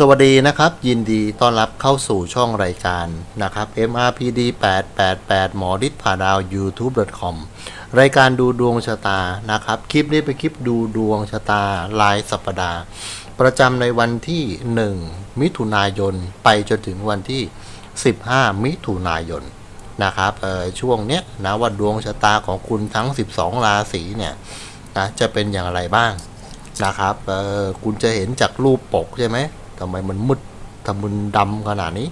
สวัสดีนะครับ ยินดีต้อนรับเข้าสู่ช่องรายการนะครับ MRPD 888หมอดิษผ่าดาว YouTube.com รายการดูดวงชะตานะครับ คลิปนี้เป็นคลิปดูดวงชะตารายสัปดาห์ ประจำในวันที่ 1 มิถุนายนไปจนถึงวันที่ 15 มิถุนายนนะครับช่วงเนี้ยนะว่าดวงชะตาของคุณทั้ง 12 ราศีเนี่ยนะจะเป็นอย่างไรบ้างนะครับคุณจะเห็นจากรูปปกใช่ไหม ทำไมมันมืดทำมึนดำขนาดนี้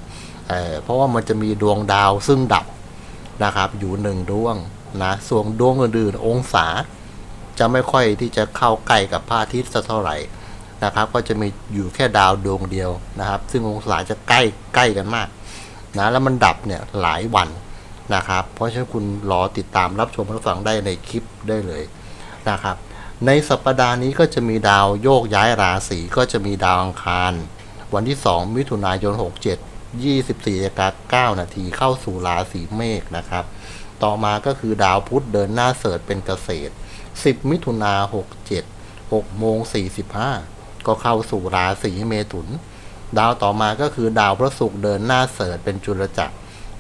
เออเพราะว่ามันจะมีดวงดาวซึ่งดับนะครับ อยู่หนึ่งดวงนะส่วนดวงอื่นๆองศา จะไม่ค่อยที่จะเข้าใกล้กับพระอาทิตย์สักเท่าไหร่นะครับ ก็จะมีอยู่แค่ดาวดวงเดียวนะครับ ซึ่งองศาจะใกล้ใกล้กันมากนะแล้วมันดับเนี่ยหลายวันนะครับ เพราะฉะนั้นคุณรอติดตามรับชมรับฟังได้ในคลิปได้เลยนะครับ ในสัปดาห์นี้ก็จะมีดาวโยกย้ายราศีก็จะมีดาวอังคาร วันที่ 2 มิถุนายน 67 24นาฬิกา9นาทีเข้าสู่ราศีเมษนะครับ ต่อมาก็คือดาวพุธเดินหน้าเสริฐเป็นเกษตร 10 มิถุนา67 6โมง45 ก็เข้าสู่ราศีเมถุน ดาวต่อมาก็คือดาวพระศุกร์เดินหน้าเสริฐเป็นจุลจักร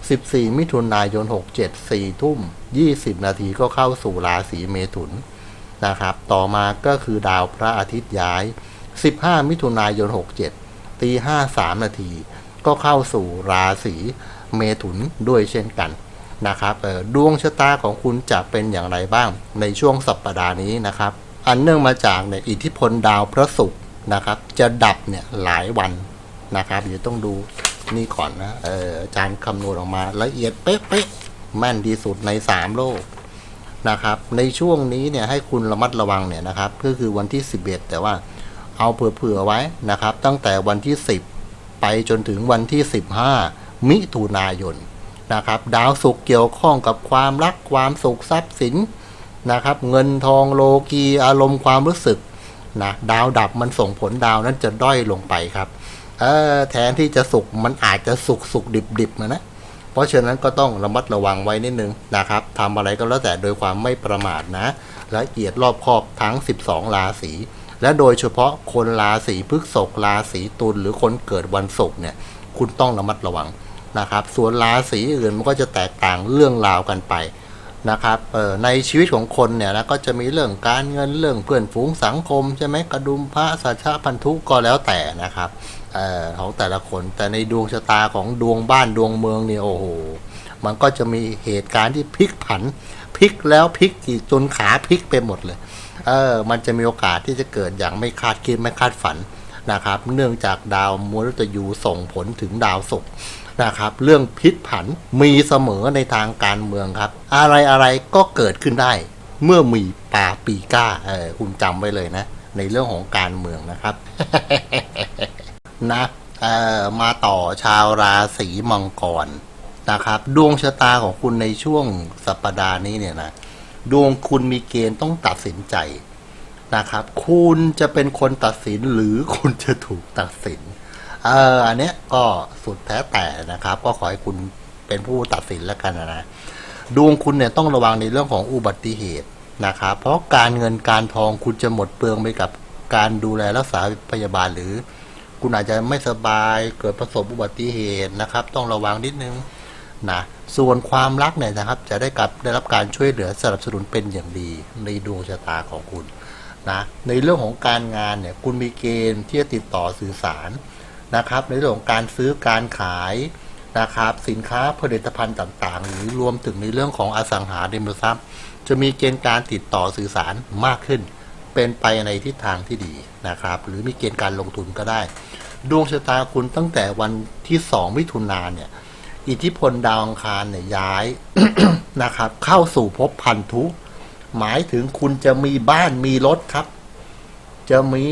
14 มิถุนายน 67 4 ทุ่ม 20 นาทีก็เข้าสู่ราศีเมถุนนะครับ ต่อมาก็คือดาวพระอาทิตย์ย้าย 15 มิถุนายน 67 ตี53นาทีก็เข้าสู่ราศีเมถุนด้วยเช่นกันนะครับดวงชะตาของคุณจะเป็นอย่างไรบ้างในช่วงสัปดาห์นี้นะครับ อันเนื่องมาจากเนี่ยอิทธิพลดาวพระศุกร์นะครับ จะดับเนี่ยหลายวันนะครับเดี๋ยวต้องดูนี่ก่อนนะเอออาจารย์คำนวณออกมาละเอียดเป๊ะๆแม่นที่สุดใน 3 โลกนะครับ ในช่วงนี้เนี่ยให้คุณระมัดระวังเนี่ยนะครับ ก็คือวันที่ 11 แต่ว่า เอาเผื่อๆไว้นะครับ ตั้งแต่วันที่ 10 ไปจนถึงวันที่ 15 มิถุนายนนะครับ ดาวศุกเกี่ยวข้องกับความรักความสุขทรัพย์สินนะครับ เงินทองโลกีอารมณ์ความรู้สึกนะดาวดับมันส่งผลดาวนั้นจะด้อยลงไปครับเออแทนที่จะสุขมันอาจจะสุกสุกดิบดิบๆนะนะเพราะฉะนั้นก็ต้องระมัดระวังไว้นิดนึงนะครับทำอะไรก็แล้วแต่โดยความไม่ประมาทนะ ละเอียดรอบคอบทั้ง 12 ราศี และโดยเฉพาะคนราศีพฤษภราศีตุลหรือคนเกิดวันศุกร์เนี่ยคุณต้องระมัดระวังนะครับ ส่วนราศีอื่นมันก็จะแตกต่างเรื่องราวกันไปนะครับออในชีวิตของคนเนี่ยนะก็จะมีเรื่องการเงินเรื่องเพื่อนฝูงสังคมใช่ไหมกระดุมพระสัชาพันธุก็แล้วแต่นะครับออของแต่ละคนแต่ในดวงชะตาของดวงบ้านดวงเมืองเนี่ยโอ้โหมันก็จะมีเหตุการณ์ที่พลิกผัน พลิกแล้วพลิกอีกจนขาพลิกไปหมดเลย เออ มันจะมีโอกาสที่จะเกิดอย่างไม่คาดคิดไม่คาดฝันนะครับ เนื่องจากดาวมฤตยูส่งผลถึงดาวศุกร์นะครับ เรื่องพลิกผันมีเสมอในทางการเมืองครับ อะไรอะไรก็เกิดขึ้นได้ เมื่อมีปาปีก้า เออคุณจำไว้เลยนะ ในเรื่องของการเมืองนะครับ นะ เออมาต่อชาวราศีมังกร นะครับ ดวงชะตาของคุณในช่วงสัปดาห์นี้เนี่ยนะดวงคุณมีเกณฑ์ต้องตัดสินใจนะครับ คุณจะเป็นคนตัดสินหรือคุณจะถูกตัดสินเอออันเนี้ยก็สุดแท้แต่นะครับ ก็ขอให้คุณเป็นผู้ตัดสินแล้วกันนะดวงคุณเนี่ยต้องระวังในเรื่องของอุบัติเหตุนะครับ เพราะการเงินการทองคุณจะหมดเปลืองไปกับการดูแลรักษาพยาบาลหรือ คุณอาจจะไม่สบายเกิดประสบอุบัติเหตุนะครับ ต้องระวังนิดนึง นะส่วนความรักเนี่ยนะครับ จะได้กับได้รับการช่วยเหลือสนับสนุนเป็นอย่างดีในดวงชะตาของคุณนะในเรื่องของการงานเนี่ยคุณมีเกณฑ์ที่จะติดต่อสื่อสารนะครับ ในเรื่องของการซื้อการขายนะครับ สินค้าผลิตภัณฑ์ต่างๆ หรือรวมถึงในเรื่องของอสังหาริมทรัพย์ จะมีเกณฑ์การติดต่อสื่อสารมากขึ้น เป็นไปในทิศทางที่ดีนะครับ หรือมีเกณฑ์การลงทุนก็ได้ ดวงชะตาคุณตั้งแต่วันที่สองมิถุนายนเนี่ย อิทธิพลดาวอังคารเนี่ยย้ายนะครับ เข้าสู่ภพพันธุ หมายถึงคุณจะมีบ้านมีรถครับ จะมี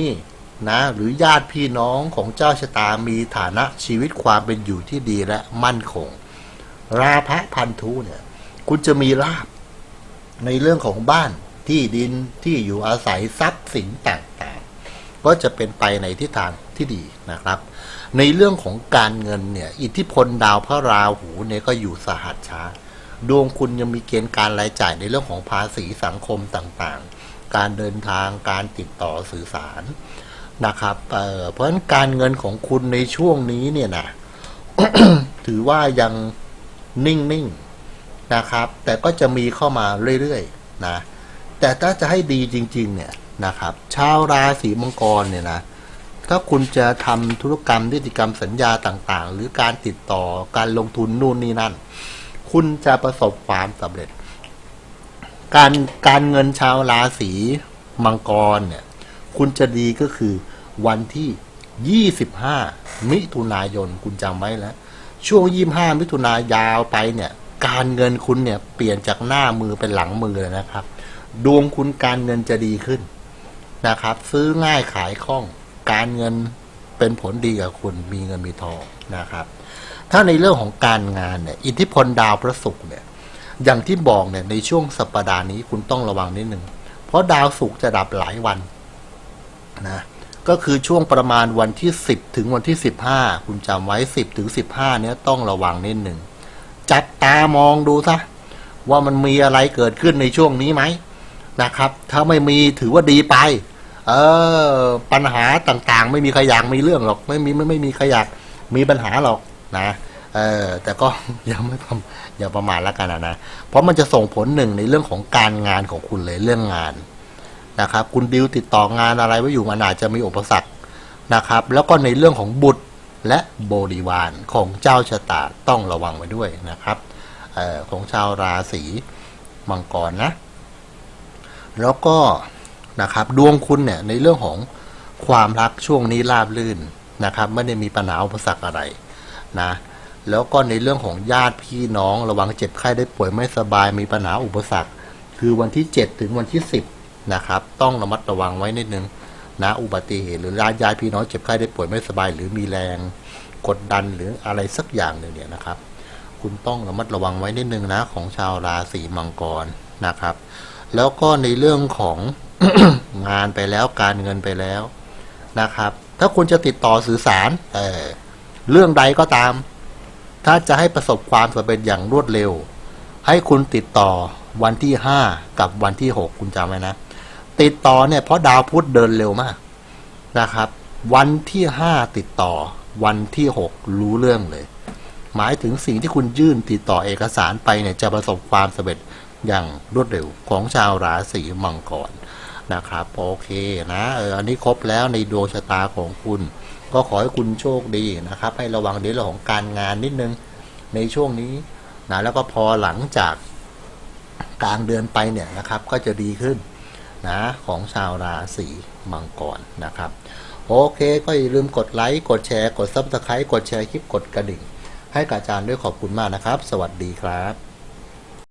นะหรือญาติพี่น้องของเจ้าชะตามีฐานะชีวิตความเป็นอยู่ที่ดีและมั่นคง ราพะพันธุเนี่ย คุณจะมีลาบในเรื่องของบ้านที่ดินที่อยู่อาศัยทรัพย์สินต่างๆ ก็จะเป็นไปในทิศทางที่ดีนะครับ ในเรื่องของการเงินเนี่ย อิทธิพลดาวพระราหูเนี่ยก็อยู่สหัสช้า ดวงคุณยังมีเกณฑ์การรายจ่ายในเรื่องของภาษีสังคมต่างๆ การเดินทางการติดต่อสื่อสารนะครับเเพราะฉะนั้นการเงินของคุณในช่วงนี้เนี่ยนะถือว่ายังนิ่งๆนะครับ แต่ก็จะมีเข้ามาเรื่อยๆนะแต่ถ้าจะให้ดีจริง ๆ เนี่ยนะครับ ชาวราศีมังกรเนี่ยนะ ถ้าคุณจะทำธุรกรรมนิติกรรมสัญญาต่างๆ หรือการติดต่อการลงทุนนู่นนี่นั่น คุณจะประสบความสำเร็จ การการเงินชาวราศีมังกรเนี่ย คุณจะดีก็คือวันที่ 25 มิถุนายนคุณจำไว้แล้ว ช่วง 25 มิถุนายาวไปเนี่ย การเงินคุณเนี่ยเปลี่ยนจากหน้ามือเป็นหลังมือเลยนะครับ ดวงคุณการเงินจะดีขึ้นนะครับ ซื้อง่ายขายคล่อง การเงินเป็นผลดีกับคุณมีเงินมีทองนะครับ ถ้าในเรื่องของการงานเนี่ยอิทธิพลดาวพระศุกร์เนี่ยอย่างที่บอกเนี่ยในช่วงสัปดาห์นี้คุณต้องระวังนิดหนึ่งเพราะดาวศุกร์จะดับหลายวันนะก็คือช่วงประมาณวันที่ 10 ถึงวันที่ 15 คุณจำไว้ 10 ถึง 15 เนี่ยต้องระวังนิดหนึ่งจับตามองดูซะว่ามันมีอะไรเกิดขึ้นในช่วงนี้ไหมนะครับ ถ้าไม่มีถือว่าดีไป เออ ปัญหาต่างๆ ไม่มีใครอยากมีเรื่องหรอก ไม่มีไม่ไม่มีใครอยากมีปัญหาหรอกนะเออแต่ก็ยังไม่อย่าประมาทแล้วกันนะ เพราะมันจะส่งผลหนึ่งในเรื่องของการงานของคุณเลยเรื่องงานนะครับ คุณดิวติดต่องานอะไรไว้อยู่มันอาจจะมีอุปสรรคนะครับ แล้วก็ในเรื่องของบุตรและบริวารของเจ้าชะตาต้องระวังไว้ด้วยนะครับออของชาวราศีมังกรนะ แล้วก็ นะครับ ดวงคุณเนี่ยในเรื่องของความรักช่วงนี้ราบรื่นนะครับ ไม่ได้มีปัญหาอุปสรรคอะไรนะแล้วก็ในเรื่องของญาติพี่น้องระวังเจ็บไข้ได้ป่วยไม่สบายมีปัญหาอุปสรรค คือวันที่ 7 ถึงวันที่ 10นะครับต้องระมัดระวังไว้นิดนึงนะอุบัติเหตุหรือญาติญาติพี่น้องเจ็บไข้ได้ป่วยไม่สบาย หรือมีแรงกดดันหรืออะไรสักอย่างหนึ่งเนี่ยนะครับ คุณต้องระมัดระวังไว้นิดนึงนะของชาวราศีมังกรนะครับ แล้วก็ในเรื่องของ งานไปแล้วการเงินไปแล้วนะครับ ถ้าคุณจะติดต่อสื่อสารเออเรื่องใดก็ตาม ถ้าจะให้ประสบความสำเร็จอย่างรวดเร็ว ให้คุณติดต่อวันที่ห้ากับวันที่หกคุณจำไว้นะ ติดต่อเนี่ยเพราะดาวพุธเดินเร็วมากนะครับ วันที่ห้าติดต่อ วันที่หกรู้เรื่องเลย หมายถึงสิ่งที่คุณยื่นติดต่อเอกสารไปเนี่ยจะประสบความสำเร็จอย่างรวดเร็วของชาวราศีมังกร นะครับ โอเคนะเอออันนี้ครบแล้วในดวงชะตาของคุณ ก็ขอให้คุณโชคดีนะครับ ให้ระวังในเรื่องของการงานนิดนึงในช่วงนี้นะแล้วก็พอหลังจากกลางเดือนไปเนี่ยนะครับ ก็จะดีขึ้นนะของชาวราศีมังกรนะครับ โอเคก็อย่าลืมกดไลค์กดแชร์ กดซับสไครต์กดแชร์คลิปกดกระดิ่ง ให้กับอาจารย์ด้วยขอบคุณมากนะครับ สวัสดีครับ